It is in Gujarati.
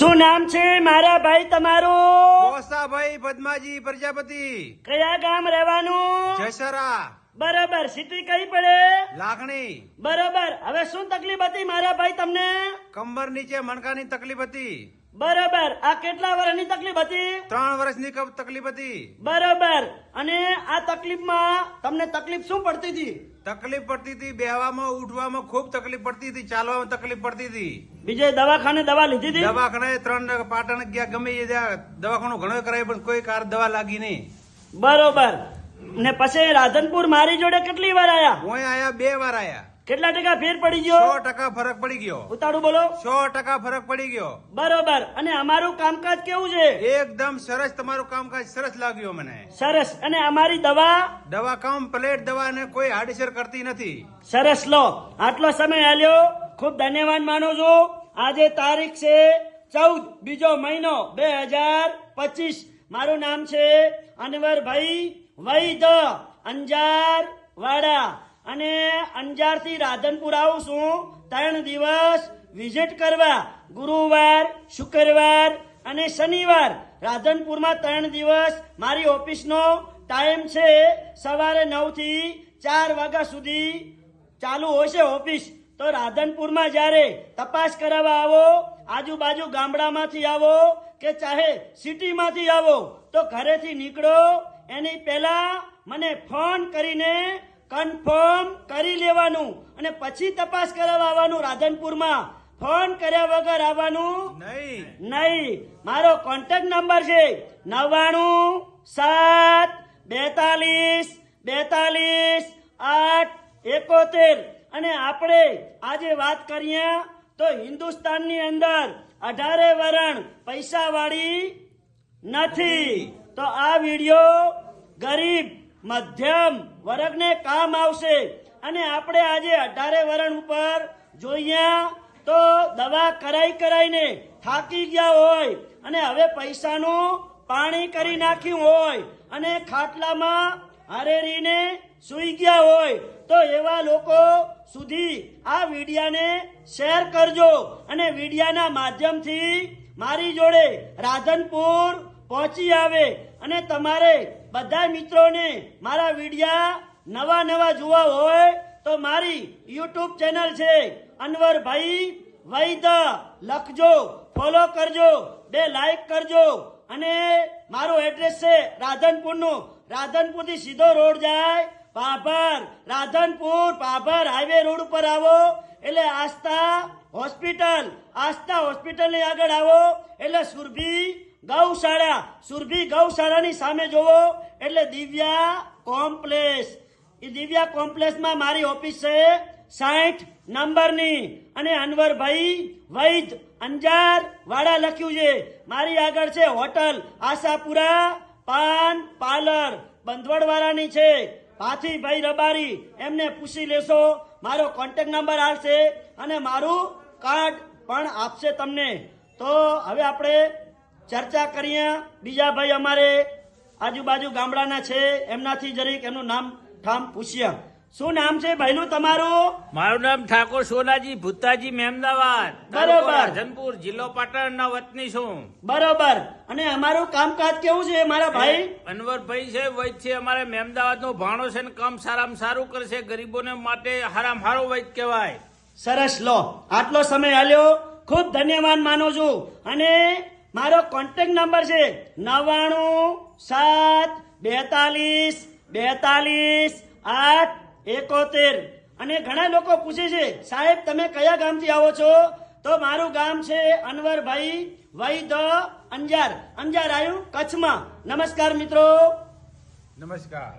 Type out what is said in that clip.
શું નામ છે મારા ભાઈ તમારું? કોસાભાઈ પદ્માજી પ્રજાપતિ. કયા ગામ રહેવાનું? જસરા બરોબર સિટી કઈ પડે? લાખણી. બરોબર હવે શું તકલીફ હતી મારા ભાઈ તમને? કંબર નીચે મણકાની તકલીફ હતી. બરોબર આ કેટલા વર્ષની તકલીફ હતી? ત્રણ વર્ષની તકલીફ હતી. બરોબર અને આ તકલીફમાં તમને તકલીફ શું પડતી હતી? તકલીફ પડતી હતી બેહવામાં ઉઠવામાં ખૂબ તકલીફ પડતી હતી ચાલવામાં તકલીફ પડતી હતી. બીજે દવાખાને દવા લીધી હતી? દવાખાને ત્રણ પાટણ ગયા ગમે એ ત્યાં દવાખાનું ઘણો કરાય પણ કોઈ કાર દવા લાગી નહીં. બરોબર. ને પછી રાધનપુર મારી જોડે કેટલી વાર આયા? હું આયા બે વાર આયા. કેટલા ટકા ફેર પડી સો ગયો ટકા ફરક પડી ગયો. ઉતાળું બોલો. સો ટકા ફરક પડી ગયો. બરોબર. અને અમારું કામકાજ કેવું છે? એકદમ સરસ તમારું કામકાજ સરસ લાગ્યું મને સરસ. અને અમારી દવા? દવા કમ્પ્લેટ દવા ને કોઈ હાડીસર કરતી નથી. સરસ. લો આટલો સમય આલ્યો. ખૂબ ધન્યવાદ માનું છું. આજે તારીખ છે ચૌદ બીજો મહિનો બે હજાર પચીસ. મારું નામ છે અનવરભાઈ વૈદ અંજાર વાડા અને અંજારથી રાધનપુર આવું છું. ત્રણ દિવસ વિઝિટ કરવા, ગુરુવાર, શુક્રવાર અને શનિવાર રાધનપુરમાં ત્રણ દિવસ મારી ઓફિસનો ટાઈમ છે. સવારે નવથી ચાર વાગ્યા સુધી ચાલુ હોય છે ઓફિસ. તો રાધનપુરમાં જ્યારે તપાસ કરાવવા આવો, આજુબાજુ ગામડામાંથી આવો કે ચાહે સિટીમાંથી આવો, તો ઘરેથી નીકળો. એની પહેલા મને ફોન કરીને કન્ફર્મ કરી લેવાનું અને પછી તપાસ કરાવવા આવવાનું રાધનપુરમાં. ફોન કર્યા વગર આવવાનું નહીં. નહીં. મારો કોન્ટેક્ટ નંબર છે નવ્વાણું સાત બેતાલીસ બેતાલીસ આઠ એકોતેર. અને આપણે આજે વાત કરીએ તો હિન્દુસ્તાનની અંદર અઢારે વરણ પૈસાવાળી નથી. તો આ વિડિયો ગરીબ મધ્યમ વર્ગને કામ આવશે. અને આપણે આજે અઢારે વરણ ઉપર જોઈએ તો દવા કરાઈ કરાઈને થાકી ગયા હોય અને હવે પૈસાનું પાણી કરી નાખ્યું હોય અને ખાટલામાં હારેરીને સૂઈ ગયા હોય તો એવા લોકો સુધી આ વિડિયાને શેર કરજો અને વિડિયાના માધ્યમથી મારી જોડે રાધનપુર પહોંચી આવે અને તમારે બધા મિત્રોને મારા વિડિયા નવા નવા જોવા હોય તો મારી યુટ્યુબ ચેનલ છે અનવરભાઈ વૈદ લખજો ફોલો કરજો, બે લાઈક કરજો. અને મારું એડ્રેસ છે રાધનપુરનું. રાધનપુરથી સીધો રોડ જાય, પાભર, રાધનપુર, પાભર હાઈવે રોડ ઉપર આવો. એટલે આસ્થા હોસ્પિટલ આસ્થા હોસ્પિટલની આગળ આવો. એટલે સુરભી ગૌશાળા, સુરભી ગૌશાળાની સામે જોવો, એટલે દિવ્યા કોમ્પ્લેક્સ. એ દિવ્યા કોમ્પ્લેક્સમાં મારી ઓફિસ છે સાઠ નંબરની. અને અનવરભાઈ વૈદ અંજાર વાડા લખ્યું છે. મારી આગળ છે હોટલ આશાપુરા પાન પાર્લર. બંધવડવાળાની છે. ભાથીભાઈ રબારી, એમને પૂછી લેશો. મારો કોન્ટેક્ટ નંબર આવશે અને મારું કાર્ડ પણ આપશે તમને. તો હવે આપણે ચર્ચા કરીએ. બીજા ભાઈ અમારે આજુબાજુ ગામડાના છે. એમનાથી જરીક એમનું નામ ઠામ પૂછ્યા શું નામ છે ભાઈનું તમારું? મારું નામ ઠાકોર સોનાજી ભૂતાજી મહેમદાવાદ બરોબર. રાધનપુર જિલ્લો પાટણના વતની છું. બરોબર. અને અમારું કામકાજ કેવું છે મારા ભાઈ? અનવરભાઈ છે વૈદ છે. અમારે મહેમદાવાદ નો ભાણો છે ને કામ સારામાં સારું કરશે. ગરીબોને માટે હારામાં હારો વૈદ કહેવાય. સરસ. લો આટલો સમય આલ્યો. ખૂબ ધન્યવાદ માનું છું. અને મારો કોન્ટેક્ટ નંબર છે નવ્વાણું સાત બેતાલીસ બેતાલીસ આઠ એકોતેર. અને ઘણા લોકો પૂછે છે, સાહેબ, તમે કયા ગામથી આવો છો? તો મારું ગામ છે અનવરભાઈ વૈદ અંજાર. અંજાર આવ્યું કચ્છમાં. નમસ્કાર મિત્રો. નમસ્કાર.